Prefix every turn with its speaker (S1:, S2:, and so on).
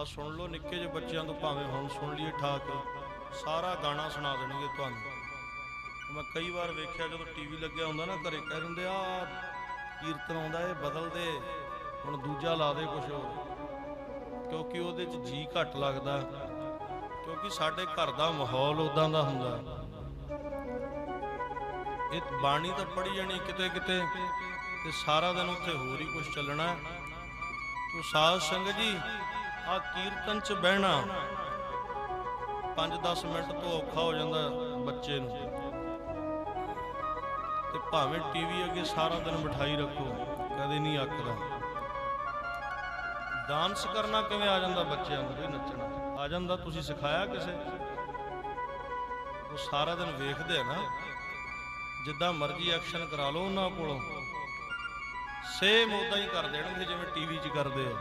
S1: ਆ ਸੁਣ ਲਓ ਨਿੱਕੇ ਜਿਹੇ ਬੱਚਿਆਂ ਤੋਂ ਭਾਵੇਂ ਹੁਣ ਸੁਣ ਲਈਏ ਠਾਕ। ਸਾਰਾ ਗਾਣਾ ਸੁਣਾ ਦੇਣਗੇ ਤੁਹਾਨੂੰ। ਮੈਂ ਕਈ ਵਾਰ ਵੇਖਿਆ ਜਦੋਂ ਟੀਵੀ ਲੱਗਿਆ ਹੁੰਦਾ ਨਾ ਘਰੇ, ਕਹਿ ਦਿੰਦੇ ਆ ਕੀਰਤਨ ਆਉਂਦਾ, ਇਹ ਬਦਲ ਦੇ। ਹੁਣ ਦੂਜਾ ਲਾ ਦੇ ਕੁਛ ਹੋਰ। ਕਿਉਂਕਿ ਉਹਦੇ 'ਚ ਜੀ ਘੱਟ ਲੱਗਦਾ। ਕਿਉਂਕਿ ਸਾਡੇ ਘਰ ਦਾ ਮਾਹੌਲ ਉਦਾਂ ਦਾ ਹੁੰਦਾ। ਇਹ ਬਾਣੀ ਤਾਂ ਪੜੀ ਜਾਣੀ ਕਿਤੇ ਕਿਤੇ, ਤੇ ਸਾਰਾ ਦਿਨ ਉੱਥੇ ਹੋਰ ਹੀ ਕੁਝ ਚੱਲਣਾ। ਹੈ। ਤੋ ਸਾਧ ਸੰਗਤ ਜੀ ਆ ਕੀਰਤਨ 'ਚ ਬਹਿਣਾ। 5-10 ਮਿੰਟ ਤੋਂ ਔਖਾ ਹੋ ਜਾਂਦਾ ਬੱਚੇ ਨੂੰ। ਤੇ ਭਾਵੇਂ ਟੀਵੀ ਅੱਗੇ ਸਾਰਾ ਦਿਨ ਬਿਠਾਈ ਰੱਖੋ, ਕਦੇ ਨਹੀਂ ਅੱਕਦਾ ਡਾਂਸ ਕਰਨਾ ਕਿਵੇਂ ਆ ਜਾਂਦਾ ਬੱਚਿਆਂ ਨੂੰ ਵੀ ਨੱਚਣਾ? ਆ ਜਾਂਦਾ ਤੁਸੀਂ ਸਿਖਾਇਆ ਕਿਸੇ? ਉਹ ਸਾਰਾ ਦਿਨ ਵੇਖਦੇ ਆ ਨਾ। ਜਿੱਦਾਂ ਮਰਜ਼ੀ ਐਕਸ਼ਨ ਕਰਾ ਲਓ ਉਹਨਾਂ ਕੋਲੋਂ। ਸੇਮ ਉਦਾਂ ਹੀ ਕਰ ਦੇਣਗੇ ਜਿਵੇਂ ਟੀਵੀ 'ਚ ਕਰਦੇ ਆ।